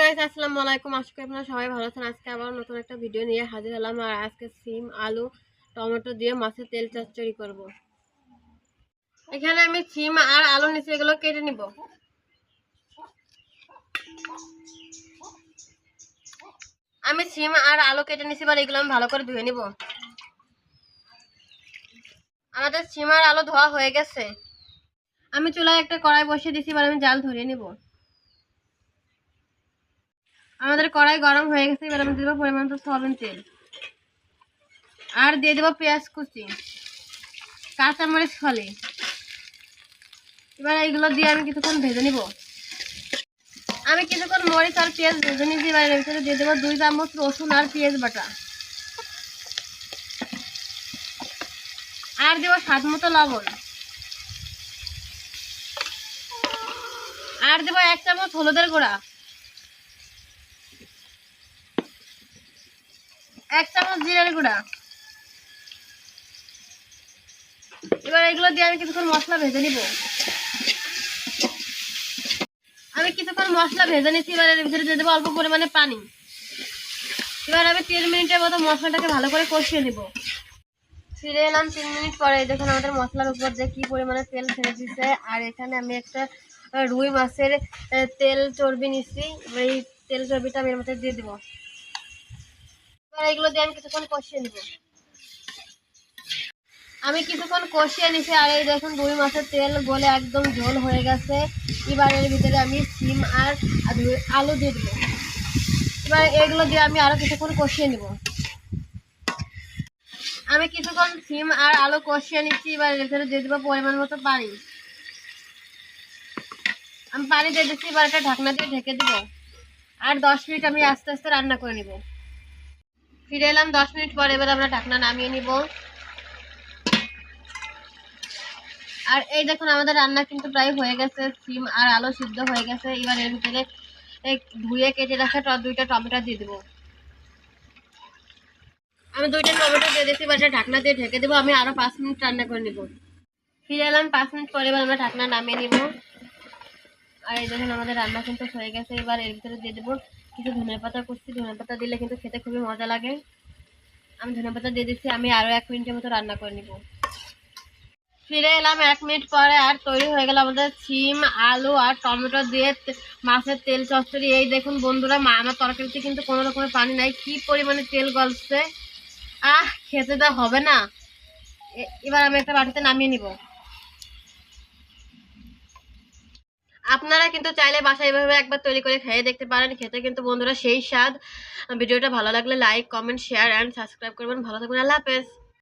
Guys আসসালামু আলাইকুম আশা করি আপনারা সবাই ভালো আছেন। আজকে আবার নতুন একটা ভিডিও নিয়ে হাজির হলাম। আর আজকে সিম, আলু, টমেটো দিয়ে মাছের তেল চচ্চড়ি করব। এখানে আমি সিম আর আলু নিচে এগুলো কেটে নিব। আমি সিম আর আলু কেটে নিছি, এবার এগুলো আমি ভালো করে ধুয়ে নিব। আমাদের সিম আর আলু ধোয়া হয়ে গেছে। আমি চুলায় একটা কড়াই বসিয়ে দিছি, এবার আমি জাল ধরিয়ে নিব। আমাদের কড়াই গরম হয়ে গেছে, এবার আমি দেবো পরিমাণ মতো সয়াবিন তেল। আর দিয়ে দেবো পেঁয়াজ কুচি, কাঁচামরিচ ফলে। এবার এইগুলো দিয়ে আমি কিছুক্ষণ ভেজে নিব। আমি কিছুক্ষণ মরিচ আর পেঁয়াজ ভেজে নিয়েছি, এবার এর ভিতরে দিয়ে দেবো দুই চামচ রসুন আর পেঁয়াজ বাটা। আর দেবো স্বাদ মতো লবণ। আর দেবো এক চামচ হলুদের গুঁড়া। এক চামচ জিরার গুঁড়া। এবার এগুলো দিয়ে আমি কিছুক্ষণ মশলা ভেজে নিব। আমি কিছুক্ষণ মশলা ভেজে নিচ্ছি এবার এর ভিতরে দিয়ে দেবো অল্প পরিমাণে পানি। এবার আমি তিন মিনিটের মতো মশলাটাকে ভালো করে কষিয়ে নেব। ফিরে এলাম তিন মিনিট পরে দেখুন আমাদের মশলার উপর যে কি পরিমাণে তেল ছেড়ে দিচ্ছে আর এখানে আমি একটা রুই মাছের তেল চর্বি নিচ্ছি এই তেল চর্বিটা আমি এর মধ্যে দিয়ে দেবো। এগুলো দিয়ে আমি কিছুক্ষণ কষিয়ে নিব। আমি কিছুক্ষণ কষিয়ে নিছি, আর এই দেখুন রুই মাছের তেল গলে একদম ঝোল হয়ে গেছে। এবার এর ভিতরে আমি সিম আর আলু- দিয়ে দেবো। এবার এগুলো দিয়ে আমি আরও কিছুক্ষণ কষিয়ে নিব। আমি কিছুক্ষণ সিম আর আলু কষিয়ে নিচ্ছি, এবার এর ভিতরে দিয়ে দেবো পরিমাণ মতো পানি। আমি পানি দিয়ে দিচ্ছি, এবার একটা ঢাকনা দিয়ে ঢেকে দেবো। আর দশ মিনিট আমি আস্তে আস্তে রান্না করে নিব। ফিরে এলাম, দশ মিনিট পরে এবার আমরা ঢাকনা নামিয়ে নিব। আর এই দেখুন, আমাদের রান্না কিন্তু প্রায় হয়ে গেছে, সিম আর আলু সিদ্ধ হয়ে গেছে। এবার এর ভিতরে ধুয়ে কেটে রাখা দুইটা টমেটো দিয়ে দেবো। আমি দুইটা টমেটো দিয়ে দিয়েছি, এবার ঢাকনা দিয়ে ঢেকে দেবো। আমি আরও পাঁচ মিনিট রান্না করে নিব। ফিরে এলাম, পাঁচ মিনিট পরে এবার আমরা ঢাকনা নামিয়ে নিব। আর এই দেখুন, আমাদের রান্না কিন্তু হয়ে গেছে। এবার এর ভিতরে দিয়ে দেবো কিছু ধনে পাতা কুচি ধনে পাতা দিলে কিন্তু খেতে খুবই মজা লাগে। আমি ধনে পাতা দিয়ে দিচ্ছি, আমি আরও এক মিনিটের মতো রান্না করে নিব। ফিরে এলাম এক মিনিট পরে, আর তৈরি হয়ে গেল আমাদের সিম আলু আর টমেটো দিয়ে মাছের তেল চচ্চড়ি। এই দেখুন বন্ধুরা, মা, আমার তরকারিতে কিন্তু কোনো রকমের পানি নাই। কি পরিমাণে তেল গলছে। আহ, খেতে তো হবে না। এবার আমি একটা বাটিতে নামিয়ে নিব। আপনারা কিন্তু চাইলে বাসায় এভাবে একবার তৈরি করে খেয়ে দেখতে পারেন, খেতে কিন্তু বন্ধুরা সেই স্বাদ। ভিডিওটা ভালো লাগলে like comment share and subscribe করবেন। ভালো থাকবেন আল্লাহ হাফেজ।